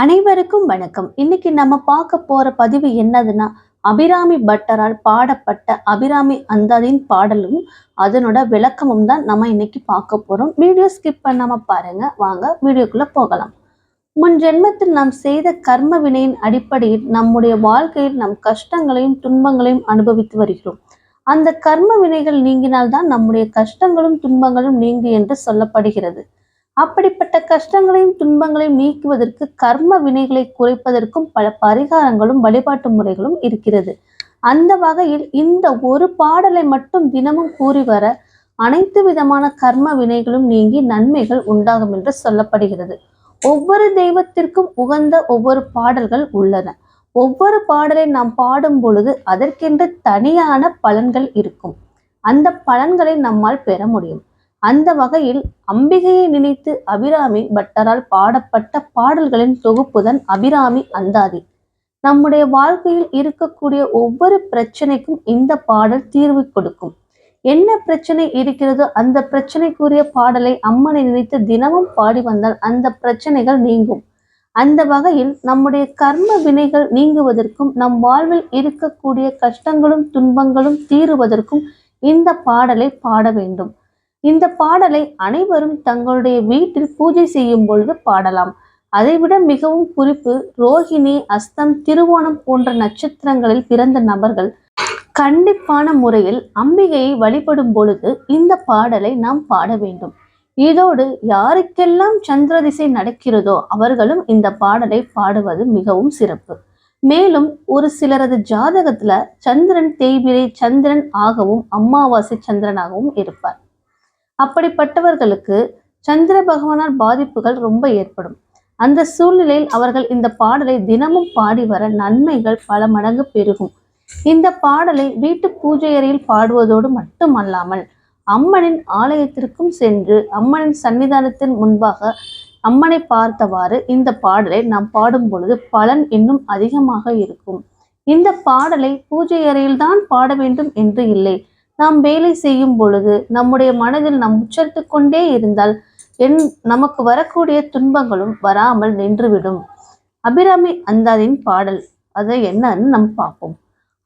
அனைவருக்கும் வணக்கம். இன்னைக்கு நம்ம பார்க்க போற பதிவு என்னதுன்னா அபிராமி பட்டரால் பாடப்பட்ட அபிராமி அந்தாதின் பாடலும் அதனோட விளக்கமும் தான் நம்ம இன்னைக்கு பார்க்க போறோம். வீடியோ ஸ்கிப் பண்ணாம பாருங்க. வாங்க வீடியோக்குள்ள போகலாம். முன் ஜென்மத்தில் நாம் செய்த கர்ம வினையின் அடிப்படையில் நம்முடைய வாழ்க்கையில் நம் கஷ்டங்களையும் துன்பங்களையும் அனுபவித்து வருகிறோம். அந்த கர்ம வினைகள் நீங்கினால்தான் நம்முடைய கஷ்டங்களும் துன்பங்களும் நீங்கு என்று சொல்லப்படுகிறது. அப்படிப்பட்ட கஷ்டங்களையும் துன்பங்களையும் நீக்குவதற்கு கர்ம வினைகளை குறைப்பதற்கும் பல பரிகாரங்களும் வழிபாட்டு முறைகளும் இருக்கிறது. அந்த வகையில் இந்த ஒரு பாடலை மட்டும் தினமும் கூறி வர அனைத்து விதமான கர்ம வினைகளும் நீங்கி நன்மைகள் உண்டாகும் என்று சொல்லப்படுகிறது. ஒவ்வொரு தெய்வத்திற்கும் உகந்த ஒவ்வொரு பாடல்கள் உள்ளன. ஒவ்வொரு பாடலை நாம் பாடும் பொழுது அதற்கென்று தனியான பலன்கள் இருக்கும். அந்த பலன்களை நம்மால் பெற முடியும். அந்த வகையில் அம்பிகையை நினைத்து அபிராமி பட்டரால் பாடப்பட்ட பாடல்களின் தொகுப்புதான் அபிராமி அந்தாதி. நம்முடைய வாழ்க்கையில் இருக்கக்கூடிய ஒவ்வொரு பிரச்சனைக்கும் இந்த பாடல் தீர்வு கொடுக்கும். என்ன பிரச்சனை இருக்கிறதோ அந்த பிரச்சனைக்குரிய பாடலை அம்மனை நினைத்து தினமும் பாடி வந்தால் அந்த பிரச்சனைகள் நீங்கும். அந்த வகையில் நம்முடைய கர்ம வினைகள் நீங்குவதற்கும் நம் வாழ்வில் இருக்கக்கூடிய கஷ்டங்களும் துன்பங்களும் தீருவதற்கும் இந்த பாடலை பாட வேண்டும். இந்த பாடலை அனைவரும் தங்களுடைய வீட்டில் பூஜை செய்யும் பொழுது பாடலாம். அதைவிட மிகவும் குறிப்பு ரோஹிணி அஸ்தம் திருவோணம் போன்ற நட்சத்திரங்களில் பிறந்த நபர்கள் கண்டிப்பான முறையில் அம்பிகையை வழிபடும் பொழுது இந்த பாடலை நாம் பாட வேண்டும். இதோடு யாருக்கெல்லாம் சந்திர திசை நடக்கிறதோ அவர்களும் இந்த பாடலை பாடுவது மிகவும் சிறப்பு. மேலும் ஒரு சிலரது ஜாதகத்துல சந்திரன் தேய்பிரை சந்திரன் ஆகவும் அமாவாசை சந்திரனாகவும் இருப்பார். அப்படிப்பட்டவர்களுக்கு சந்திர பகவானால் பாதிப்புகள் ரொம்ப ஏற்படும். அந்த சூழ்நிலையில் அவர்கள் இந்த பாடலை தினமும் பாடி வர நன்மைகள் பல மடங்கு பெருகும். இந்த பாடலை வீட்டு பூஜை அறையில் பாடுவதோடு மட்டுமல்லாமல் அம்மனின் ஆலயத்திற்கும் சென்று அம்மனின் சன்னிதானத்தின் முன்பாக அம்மனை பார்த்தவாறு இந்த பாடலை நாம் பாடும் பொழுது பலன் இன்னும் அதிகமாக இருக்கும். இந்த பாடலை பூஜை அறையில் தான் பாட வேண்டும் என்று இல்லை. நாம் வேலை செய்யும் பொழுது நம்முடைய மனதில் நாம் உச்சரித்து கொண்டே இருந்தால் என் நமக்கு வரக்கூடிய துன்பங்களும் வராமல் நின்றுவிடும். அபிராமி அந்தாதின் பாடல் அதை என்னன்னு நம்ம பார்ப்போம்.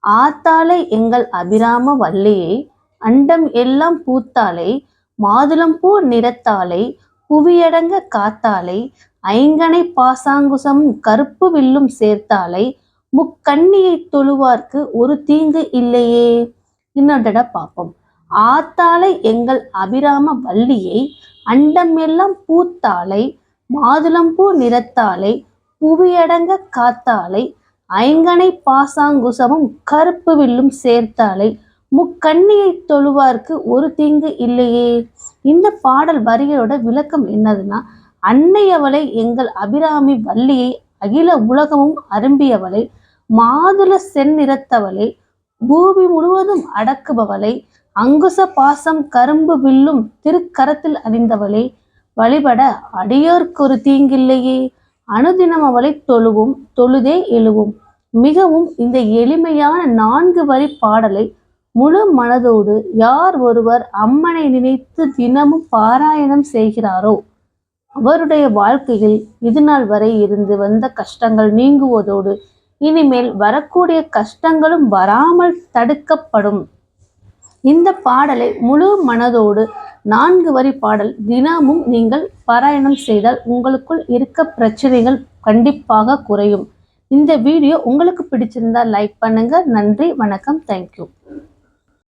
ஆத்தாலை எங்கள் அபிராம வள்ளியை அண்டம் எல்லாம் பூத்தாலை மாதுளம்பூ நிறத்தாலை புவியடங்க காத்தாலை ஐங்கனை பாசாங்குசம் கருப்பு வில்லும் சேர்த்தாலை முக்கண்ணியை தொழுவார்க்கு ஒரு தீங்கு இல்லையே? இன்னொரு பார்ப்போம். ஆத்தாலை எங்கள் அபிராம வள்ளியை அண்டமெல்லாம் பூத்தாலை மாதுளம்பூ நிறத்தாலை புவியடங்க காத்தாலை ஐங்கனை பாசாங்குசமும் கருப்பு வில்லும் சேர்த்தாலை முக்கண்ணியை தொழுவார்க்கு ஒரு தீங்கு இல்லையே? இந்த பாடல் வரிகளோட விளக்கம் என்னதுன்னா அன்னையவளை எங்கள் அபிராமி வள்ளியை அகில உலகமும் அரும்பியவளை மாதுள செந்நிறத்தவளை பூமி முழுவதும் அடக்குபவளை அங்குச பாசம் கரும்பு வில்லும் திருக்கரத்தில் அணிந்தவளே வழிபட அடியோர்க்கு ஒரு தீங்கில்லையே. அனுதினம் அவளை தொழுவும் தொழுதே எழுவும். மிகவும் இந்த எளிமையான நான்கு வரி பாடலை முழு மனதோடு யார் ஒருவர் அம்மனை நினைத்து தினமும் பாராயணம் செய்கிறாரோ அவருடைய வாழ்க்கையில் இதுநாள் வரை இருந்து வந்த கஷ்டங்கள் நீங்குவதோடு இனிமேல் வரக்கூடிய கஷ்டங்களும் வராமல் தடுக்கப்படும். இந்த பாடலை முழு மனதோடு நான்கு வரி பாடல் தினமும் நீங்கள் பாராயணம் செய்தால் உங்களுக்குள் இருக்க பிரச்சனைகள் கண்டிப்பாக குறையும். இந்த வீடியோ உங்களுக்கு பிடிச்சிருந்தா லைக் பண்ணுங்க. நன்றி வணக்கம் தேங்க்யூ